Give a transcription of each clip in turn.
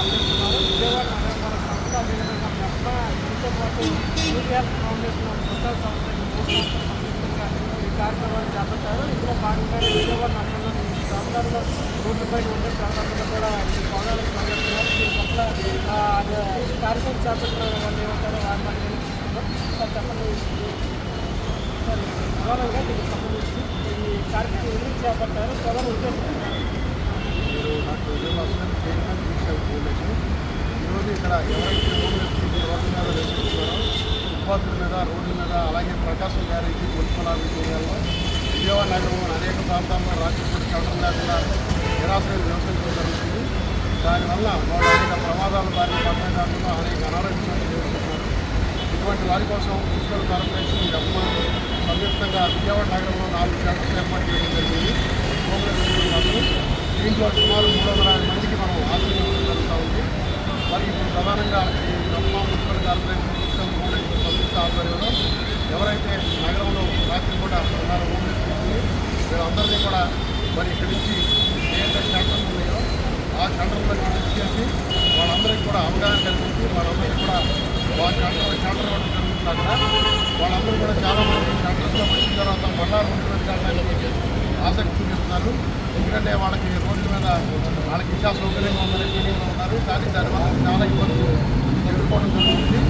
అందిస్తున్నారు విజయవాడ నగరపాలక సంస్థ అదేవిధంగా మెట్ల దీంతో పాటు యూనియన్ ఫౌండేషన్ స్వచ్ఛ సంస్థకి మూడు సంస్థలు సంయుక్తంగా ఈ కార్యక్రమాన్ని చేపట్టారు ఇందులో భాగంగానే విజయవాడ నగరంలోని ఈ ప్రాంతాల్లో రోడ్లపై ఉండే ప్రాంతాలను కూడా ఈ పౌరాలకు పనిచేస్తున్నారు దీని పట్ల ఈ కార్యక్రమం చేపట్టిన వాళ్ళు ఏమంటారో వారి పని సార్ చెప్పండి ప్రధానంగా దీనికి సంబంధించి ఈ కార్యక్రమం ఎందుకు చేపట్టారు? ప్రధాన ఉద్దేశం ఎవరైతే హోమ్లెస్ పీపుల్ రోడ్ల మీద నివసిస్తున్నారో ఫుట్పాత్ల మీద రోడ్ల మీద అలాగే ప్రకాశం గ్యారేజీ మున్సిపల్ ఆఫీస్ ఏరియాలో విజయవాడ నగరంలోని అనేక ప్రాంతాల్లో రాత్రిపూట కట్టడం లేకుండా నిరాశ్రయం నివసించడం జరుగుతుంది దానివల్ల వాళ్ళు అనేక ప్రమాదాల బారిన పట్టణాల్లో అనేక అనారోగ్యాలు ఎదుర్కొంటున్నారు ఇటువంటి వారి కోసం మున్సిపల్ కార్పొరేషన్ గమ్మ సంయుక్తంగా విజయవాడ నగరంలో నాలుగు షెల్టర్స్ ఏర్పాటు చేయడం జరిగింది. హోమ్లెస్ దీంట్లో సుమారు మూడు వందల మందికి మనం ఆశ్రయం జరుగుతూ ఉంది మరి ఇప్పుడు ప్రధానంగా ఈ గమ్మ మున్సిపల్ కార్పొరేషన్ మున్సిపల్ ఫౌండేషన్ సంయుక్త ఆధ్వర్యంలో ఎవరైతే నగరంలో రాత్రి కూడా ఉన్నారో హోమ్లెస్ పీపుల్ని అందరినీ కూడా మరి ఇక్కడి నుంచి ఏదైతే షెల్టర్లు ఉన్నాయో ఆ సెంటర్లో విజిట్ చేసి వాళ్ళందరికీ కూడా అవగాహన కల్పించి వాళ్ళందరికీ కూడా వాళ్ళ సెంటర్ సెంటర్ ఇవ్వడం జరుగుతుంది అక్కడ వాళ్ళందరూ కూడా చాలామంది మంది వచ్చిన తర్వాత మళ్ళా రోడ్డు మీద ఆసక్తి చూపిస్తున్నారు. ఎందుకంటే వాళ్ళకి రోడ్డు మీద వాళ్ళకి ఇంకా సౌకర్యంగా ఉందని ఫీలింగ్లో ఉన్నారు. కానీ దానివల్ల చాలా ఇబ్బందులు ఎదుర్కోవడం జరుగుతుంది.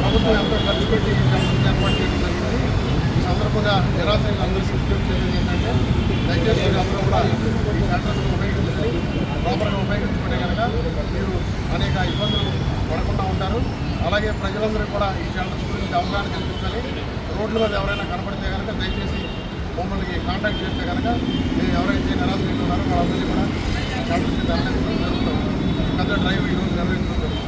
ప్రభుత్వం ఎంతో ఖర్చు పెట్టి ఏర్పాటు చేయడం జరిగింది సందర్భంగా నిరాశగా అందరూ సృష్టించేది చేసేది ఏంటంటే దయచేసి అందరూ కూడా ఈ షెల్టర్స్ ఉపయోగించండి ప్రాపర్గా ఉపయోగించుకుంటే కనుక మీరు అనేక ఇబ్బందులు పడకుండా ఉంటారు. అలాగే ప్రజలందరూ కూడా ఈ షెల్టర్స్ గురించి అవగాహన కల్పించాలి. రోడ్ల మీద ఎవరైనా కనపడితే కనుక దయచేసి మమ్మల్ని కాంటాక్ట్ చేస్తే కనుక మీరు ఎవరైతే నిరాశ ఉన్నారో వాళ్ళందరినీ కూడా షెల్టర్స్కి తరలించడం జరుగుతుంది పెద్ద డ్రైవ్ ఈరోజు నిర్వహించడం జరుగుతుంది.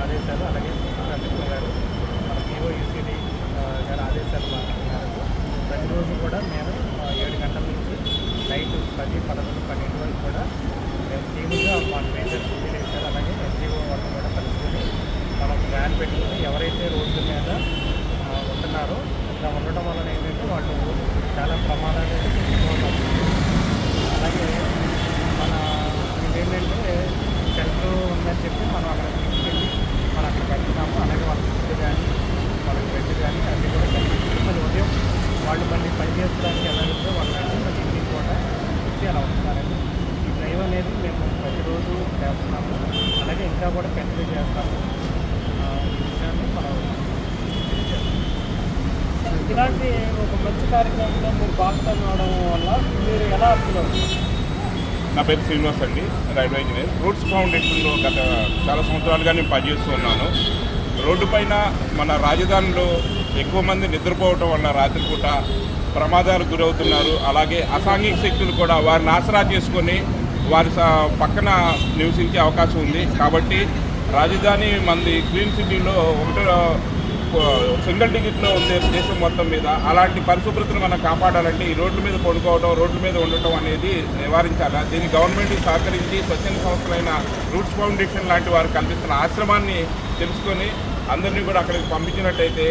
ఆదేశాలు అలాగే ప్రభుత్వం గారు మన పిఓ గారి ఆదేశాలు మేరకు ప్రతిరోజు కూడా మేము ఏడు గంటల నుంచి నైట్ పది పదకొండు పన్నెండు వరకు కూడా మేము టీముగా మన మేజర్ చేశారు. అలాగే ఎస్జీఓ వాళ్ళు కూడా కలుసుకొని మనం వ్యాన్ పెట్టుకుని ఎవరైతే రోడ్ల మీద ఆ, ఉంటున్నారో ఇలా ఉండటం వలన ఏంటంటే వాళ్ళు చాలా ప్రమాదాలు ఎదుర్కొంటున్నారు. అలాగే మన ఏంటంటే షెల్టర్ ఉందని చెప్పి మనం అక్కడ తీసుకెళ్ళి మనం అక్కడ పెడుతున్నాము అలాగే వాళ్ళ ఫుడ్ కానీ వాళ్ళకి బెడ్ కానీ అన్నీ కూడా కల్పించి మళ్ళీ ఉదయం వాళ్ళు మళ్ళీ పని చేసుకోవడానికి ఎలా ఉందో వాళ్ళని మళ్ళీ ఇంటికి కూడా ఇచ్చి అలా ఉంటున్నారండి ఈ డ్రైవ్ అనేది మేము ప్రతిరోజు చేస్తున్నాము అలాగే ఇంకా కూడా కంటిన్యూ చేస్తాము విషయాన్ని మనం ఇలాంటి ఒక మంచి కార్యక్రమంలో మీరు భాగస్వామి అవడం వల్ల మీరు ఎలా అర్థం నా పేరు శ్రీనివాస్ అండి రైల్వే ఇంజనీర్. రూట్స్ ఫౌండేషన్లో గత చాలా సంవత్సరాలుగా నేను పనిచేస్తూ ఉన్నాను రోడ్డు పైన మన రాజధానిలో ఎక్కువ మంది నిద్రపోవటం వల్ల రాత్రిపూట ప్రమాదాలు గురవుతున్నారు. అలాగే అసాంఘిక శక్తులు కూడా వారిని ఆసరా చేసుకొని వారి స- పక్కన నివసించే అవకాశం ఉంది. కాబట్టి రాజధాని మంది గ్రీన్ సిటీలో ఒకటో సింగిల్ టికెట్లో ఉంది దేశం మొత్తం మీద అలాంటి పరిశుభ్రతను మనం కాపాడాలంటే ఈ రోడ్ల మీద పడుకోవడం రోడ్ల మీద ఉండటం అనేది నివారించాలి? దీన్ని గవర్నమెంట్ సహకరించి స్వచ్ఛంద సంస్థలైన రూట్స్ ఫౌండేషన్ లాంటి వారు కల్పిస్తున్న ఆశ్రమాన్ని తెలుసుకొని అందరినీ కూడా అక్కడికి పంపించినట్టయితే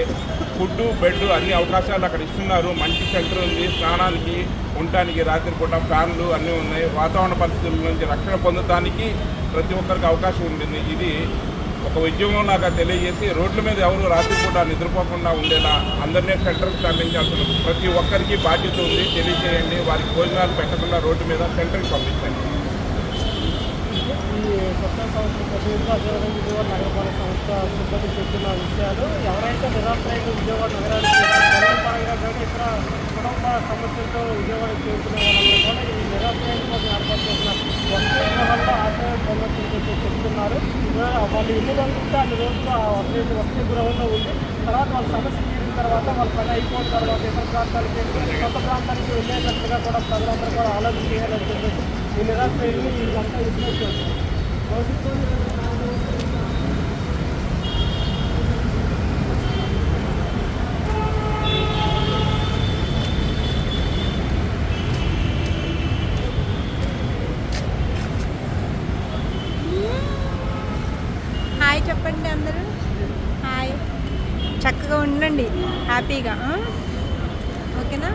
ఫుడ్ బెడ్ అన్ని అవకాశాలు అక్కడ ఇస్తున్నారు. మంచి షెల్టర్ ఉంది స్నానానికి ఉండటానికి రాత్రిపూట ఫ్యాన్లు అన్నీ ఉన్నాయి. వాతావరణ పరిస్థితుల నుంచి రక్షణ పొందడానికి ప్రతి ఒక్కరికి అవకాశం ఉంటుంది. ఇది ఒక ఉద్యమం లాగా తెలియజేసి రోడ్ల మీద ఎవరు రాత్రిపూట నిద్రపోకుండా ఉండేలా అందరినీ సెంటర్కి తరలించాల్సిన ప్రతి ఒక్కరికి బాధ్యత ఉంది. తెలియజేయండి. వారికి భోజనాలు పెట్టకుండా రోడ్డు మీద సెంటర్కి పంపించండి. ఈ స్వచ్ఛ సంస్థ ప్రతినిధిగా అదేవిధంగా విజయవాడ నగరపాలక సంస్థ సిబ్బంది చెప్తున్న విషయాలు ఎవరైతే నిరాశ్రయంగా విజయవాడ నగరానికి జగన్ కానీ ఇతర కుటుంబ సమస్యలతో విజయవాడకి చేరుకునే వాళ్ళందరూ కూడా ఈ నిరాశ్రయం కోసం ఏర్పాటు చేసిన వసతి గృహాల్లో ఆశ్రయం పొందొచ్చని చెప్తున్నారు వాళ్ళు ఎన్ని రోజులు అన్ని రోజులు ఆ వసతి వసతి గృహంలో ఉండి తర్వాత వాళ్ళ సమస్య తర్వాత వాళ్ళ పని అయిపోయిన తర్వాత ఇతర ప్రాంతాలకి కొత్త ప్రాంతానికి వెళ్ళేటట్టుగా కూడా ప్రజలందరూ కూడా ఆలోచన చేయాలని చెప్పేసి ఈ నిరాశ వెళ్ళి వీళ్ళంతా విజ్ఞప్తి చేస్తారు హాయ్ చెప్పండి అందరూ. హాయ్. చక్కగా ఉండండి. హ్యాపీగా. ఓకేనా?